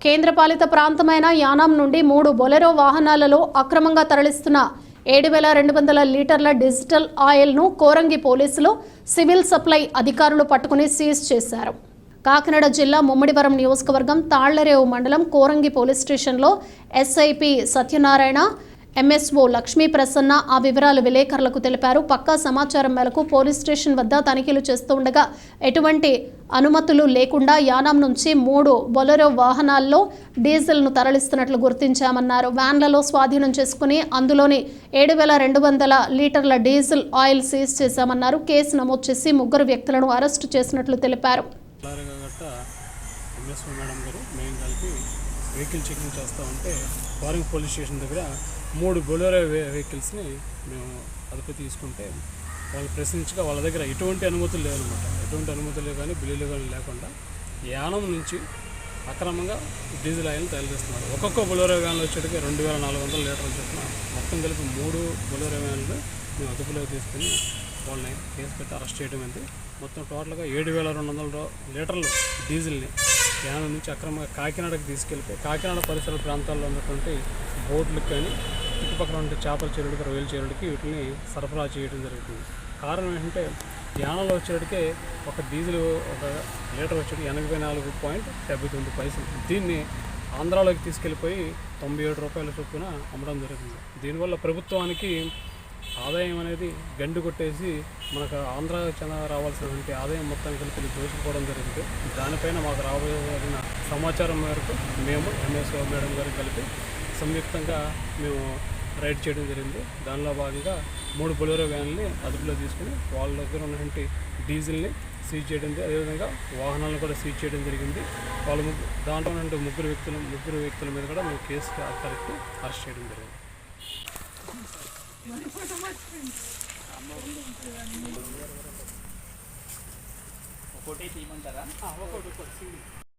కేంద్రపాలిత ప్రాంతమైన యానాం నుండి మూడు బొలెరో వాహనాలలో అక్రమంగా తరలిస్తున్న ఏడు వేల రెండు వందల లీటర్ల డిజిటల్ ఆయిల్ను కోరంగి పోలీసులు సివిల్ సప్లై అధికారులు పట్టుకుని సీజ్ చేశారు. కాకినాడ జిల్లా ముమ్మడివరం నియోజకవర్గం తాళ్ళరేవు మండలం కోరంగి పోలీస్ స్టేషన్లో S I P Satyanarayana M S O Lakshmi Prasanna ఆ వివరాలు విలేకరులకు తెలిపారు. పక్కా సమాచారం మేరకు పోలీస్ స్టేషన్ వద్ద తనిఖీలు చేస్తూ ఉండగా ఎటువంటి అనుమతులు లేకుండా యానాం నుంచి మూడు బొలెరో వాహనాల్లో డీజిల్ను తరలిస్తున్నట్లు గుర్తించామన్నారు. వ్యాన్లలో స్వాధీనం చేసుకుని అందులోని ఏడు వేల రెండు వందల లీటర్ల డీజిల్ ఆయిల్ సీజ్ చేశామన్నారు. కేసు నమోదు చేసి ముగ్గురు వ్యక్తులను అరెస్టు చేసినట్లు తెలిపారు. వెహికల్ చెకింగ్ చేస్తూ ఉంటే వారింగ్ పోలీస్ స్టేషన్ దగ్గర మూడు బొలెరో వెహికల్స్ని మేము అదుపు తీసుకుంటే వాళ్ళు ప్రశ్నించగా వాళ్ళ దగ్గర ఎటువంటి అనుమతులు లేవన్నమాట ఎటువంటి అనుమతులు కానీ బిల్లులు కానీ లేకుండా యానం నుంచి అక్రమంగా డీజిల్ ఆయిల్ తయారు ఒక్కొక్క బొలెరో వ్యాన్లు వచ్చేటికి రెండు వేల నాలుగు వందల లీటర్లు చొప్పున మొత్తం కలిపి మూడు బొలెరో వ్యాన్లు మేము అదుపులో తీసుకుని వాళ్ళని కేసు పెట్టి అరెస్ట్ చేయడం అయింది మొత్తం టోటల్గా ఏడు వేల రెండు వందల లీటర్లు డీజిల్ని యానం నుంచి అక్రమంగా కాకినాడకి తీసుకెళ్ళిపోయి కాకినాడ పరిసర ప్రాంతాల్లో ఉన్నటువంటి బోట్లకు కానీ చుట్టుపక్కల ఉండే చేపల చెరువులకి రొయ్యల చెరువులకి వీటిని సరఫరా చేయడం జరుగుతుంది. కారణం ఏంటంటే యానంలో వచ్చేటికే ఒక డీజిల్ ఒక లీటర్ వచ్చేటి ఎనభై నాలుగు పాయింట్ డెబ్బై తొమ్మిది పైసలు. దీన్ని ఆంధ్రాలోకి తీసుకెళ్ళిపోయి తొంభై ఏడు రూపాయల చొప్పున అమ్మడం జరుగుతుంది. దీనివల్ల ప్రభుత్వానికి ఆదాయం అనేది గండు కొట్టేసి మనకు ఆంధ్ర చెంద రావాల్సినటువంటి ఆదాయం మొత్తాన్ని కలిపి దోచుకోవడం జరిగింది. దానిపైన మాకు రాబోయే సమాచారం మేరకు మేము ఎంఎస్ఓ మేడం గారికి కలిపి సంయుక్తంగా మేము రైడ్ చేయడం జరిగింది. దానిలో భాగంగా మూడు బొలెరో వ్యాన్లని అదుపులో తీసుకుని వాళ్ళ దగ్గర ఉన్నటువంటి డీజిల్ని సీజ్ చేయడం అదేవిధంగా వాహనాలను కూడా సీజ్ చేయడం జరిగింది. వాళ్ళ ముగ్గురు దాంట్లో ఉన్నటువంటి ముగ్గురు వ్యక్తులు ముగ్గురు వ్యక్తుల మీద కూడా మేము కేసు కరెక్ట్ అరెస్ట్ చేయడం జరిగింది. ఒకటి తీయమంటారా? ఒకటి ఒకటి